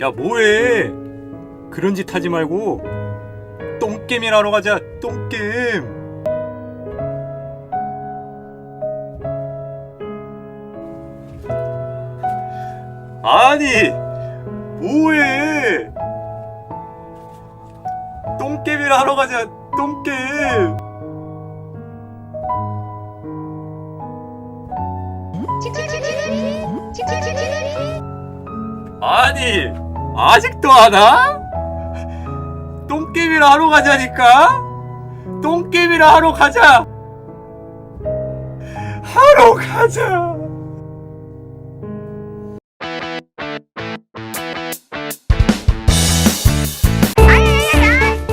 야 뭐해? 그런 짓 하지 말고 똥게임이나 하러 가자 똥게임. 아니 뭐해? 똥게임이나 하러 가자 똥게임. 아니 아직도 안 와? 똥게임이나 하러 가자니까? 똥게임이나 하러 가자! 하러 가자